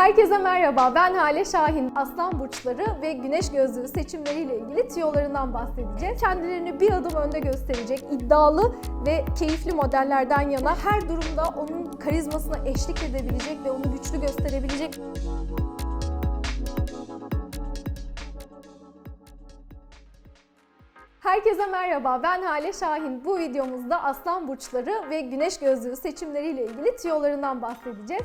Herkese merhaba, ben Hale Şahin. Aslan burçları ve güneş gözlüğü seçimleriyle ilgili tiyolarından bahsedeceğiz. Kendilerini bir adım önde gösterecek, iddialı ve keyifli modellerden yana her durumda onun karizmasına eşlik edebilecek ve onu güçlü gösterebilecek Herkese merhaba, ben Hale Şahin. Bu videomuzda aslan burçları ve güneş gözlüğü seçimleriyle ilgili tiyolarından bahsedeceğiz.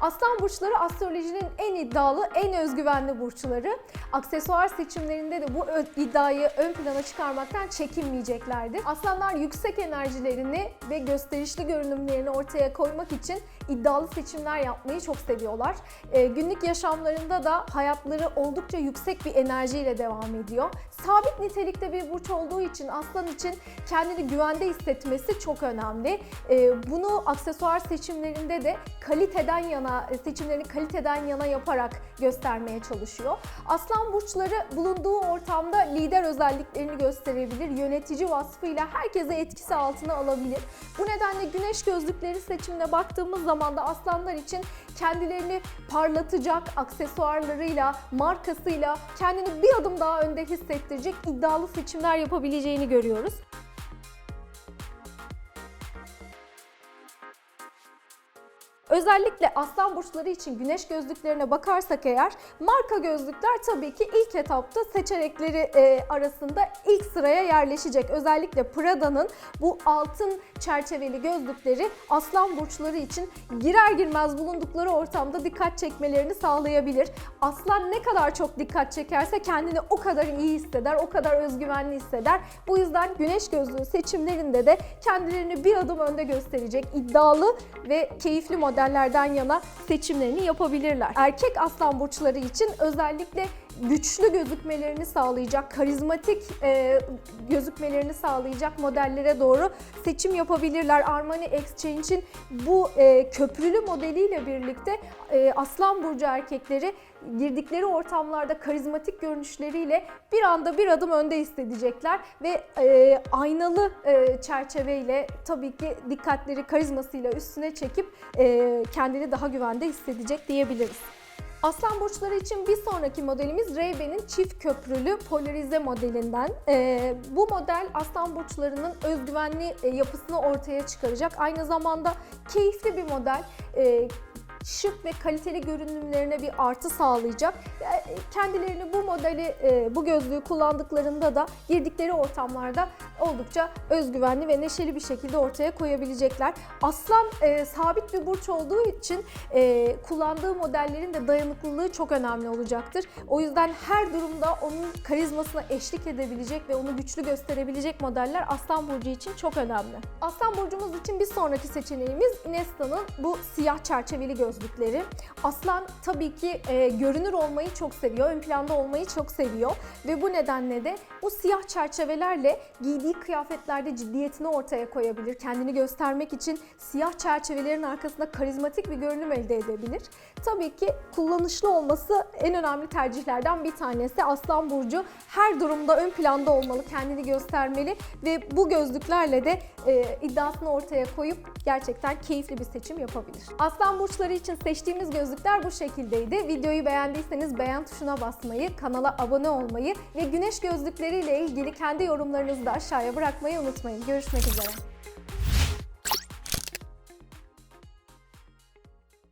Aslan burçları astrolojinin en iddialı, en özgüvenli burçları. Aksesuar seçimlerinde de bu iddiayı ön plana çıkarmaktan çekinmeyeceklerdir. Aslanlar yüksek enerjilerini ve gösterişli görünümlerini ortaya koymak için iddialı seçimler yapmayı çok seviyorlar. Ee, günlük yaşamlarında da hayatları oldukça yüksek bir enerjiyle devam ediyor. Sabit nitelikte bir burç olduğu için aslan için kendini güvende hissetmesi çok önemli. Ee, bunu aksesuar seçimlerinde de kaliteden yana, seçimlerini kaliteden yana yaparak göstermeye çalışıyor. Aslan burçları bulunduğu ortamda lider özelliklerini gösterebilir, yönetici vasfıyla herkese etkisi altına alabilir. Bu nedenle güneş gözlükleri seçimine baktığımız zaman da aslanlar için kendilerini parlatacak aksesuarlarıyla, markasıyla kendini bir adım daha önde hissettirecek iddialı seçimler yapabileceğini görüyoruz. Özellikle aslan burçları için güneş gözlüklerine bakarsak eğer marka gözlükler tabii ki ilk etapta seçenekleri e, arasında ilk sıraya yerleşecek. Özellikle Prada'nın bu altın çerçeveli gözlükleri aslan burçları için girer girmez bulundukları ortamda dikkat çekmelerini sağlayabilir. Aslan ne kadar çok dikkat çekerse kendini o kadar iyi hisseder, o kadar özgüvenli hisseder. Bu yüzden güneş gözlüğü seçimlerinde de kendilerini bir adım önde gösterecek iddialı ve keyifli modellerden yana seçimlerini yapabilirler. Erkek aslan burçları için özellikle güçlü gözükmelerini sağlayacak, karizmatik e, gözükmelerini sağlayacak modellere doğru seçim yapabilirler. Armani Exchange'in bu e, köprülü modeliyle birlikte e, aslan burcu erkekleri girdikleri ortamlarda karizmatik görünüşleriyle bir anda bir adım önde hissedecekler ve e, aynalı e, çerçeveyle tabii ki dikkatleri karizmasıyla üstüne çekip e, kendini daha güvende hissedecek diyebiliriz. Aslan burçları için bir sonraki modelimiz Ray-Ban'in çift köprülü polarize modelinden. Ee, bu model aslan burçlarının özgüvenli e, yapısını ortaya çıkaracak. Aynı zamanda keyifli bir model. Ee, şık ve kaliteli görünümlerine bir artı sağlayacak. E, Kendilerini bu modeli, e, bu gözlüğü kullandıklarında da girdikleri ortamlarda oldukça özgüvenli ve neşeli bir şekilde ortaya koyabilecekler. Aslan e, sabit bir burç olduğu için e, kullandığı modellerin de dayanıklılığı çok önemli olacaktır. O yüzden her durumda onun karizmasına eşlik edebilecek ve onu güçlü gösterebilecek modeller Aslan Burcu için çok önemli. Aslan Burcumuz için bir sonraki seçeneğimiz Nesta'nın bu siyah çerçeveli gözlükleri. Aslan tabii ki e, görünür olmayı çok seviyor, ön planda olmayı çok seviyor ve bu nedenle de bu siyah çerçevelerle giydiği kıyafetlerde ciddiyetini ortaya koyabilir. Kendini göstermek için siyah çerçevelerin arkasında karizmatik bir görünüm elde edebilir. Tabii ki kullanışlı olması en önemli tercihlerden bir tanesi. Aslan Burcu her durumda ön planda olmalı, kendini göstermeli ve bu gözlüklerle de e, iddiasını ortaya koyup gerçekten keyifli bir seçim yapabilir. Aslan burçları için seçtiğimiz gözlükler bu şekildeydi. Videoyu beğendiyseniz beğen tuşuna basmayı, kanala abone olmayı ve güneş gözlükleriyle ilgili kendi yorumlarınızı da aşağıya bırakmayı unutmayın. Görüşmek üzere.